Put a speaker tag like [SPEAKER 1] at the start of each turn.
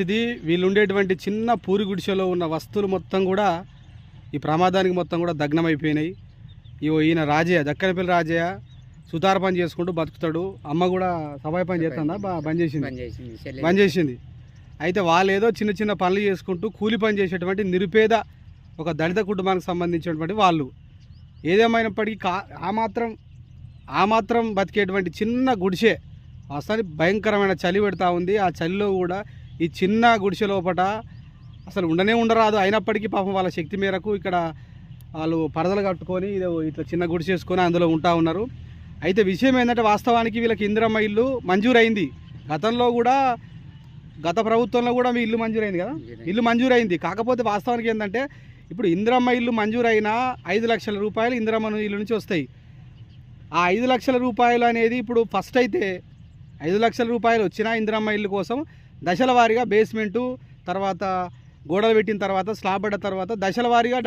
[SPEAKER 1] ఇది వీళ్ళు ఉండేటువంటి చిన్న పూరి గుడిసెలో ఉన్న వస్తువులు మొత్తం కూడా ఈ ప్రమాదానికి మొత్తం కూడా దగ్నమైపోయినాయి. ఇగో ఈయన రాజయ్య దక్కనపల్లి రాజయ్య సుతార పని చేసుకుంటూ బతుకుతాడు. అమ్మ కూడా సబాయి పని చేస్తుందా? బా బంద్ చేసింది.
[SPEAKER 2] బంద్ చేసింది. చెల్లెలు.
[SPEAKER 1] బంద్ చేసింది. అయితే వాళ్ళు ఏదో చిన్న చిన్న పనులు చేసుకుంటూ కూలి పని చేసేటువంటి నిరుపేద ఒక దళిత కుటుంబానికి సంబంధించినటువంటి వాళ్ళు. ఏదేమైనప్పటికీ కా ఆ మాత్రం ఆ మాత్రం బతికేటువంటి చిన్న గుడిసె అసలు భయంకరమైన చలి పెడతా ఉంది. ఆ చలిలో కూడా ఈ చిన్న గుడిసె లోపట అసలు ఉండనే ఉండరాదు. అయినప్పటికీ పాపం వాళ్ళ శక్తి మేరకు ఇక్కడ వాళ్ళు పరదలు కట్టుకొని ఇట్లా చిన్న గుడిసె వేసుకొని అందులో ఉంటా ఉన్నారు. అయితే విషయం ఏంటంటే వాస్తవానికి వీళ్ళకి ఇందిరమ్మ ఇల్లు మంజూరైంది. గతంలో కూడా గత ప్రభుత్వంలో కూడా మీ ఇల్లు మంజూరైంది కదా? ఇల్లు మంజూరైంది. కాకపోతే వాస్తవానికి ఏంటంటే ఇప్పుడు ఇందిరమ్మ ఇల్లు మంజూరైనా ఐదు లక్షల రూపాయలు ఇందిరమ్మ ఇల్లు నుంచి వస్తాయి. ఆ ఐదు లక్షల రూపాయలు అనేది ఇప్పుడు ఫస్ట్ అయితే ఐదు లక్షల రూపాయలు వచ్చిన ఇందిరమ్మ ఇల్లు కోసం దశల వారీగా బేస్మెంటు తర్వాత గోడలు పెట్టిన తర్వాత స్లాబ్ పడ్డ తర్వాత దశల వారీగా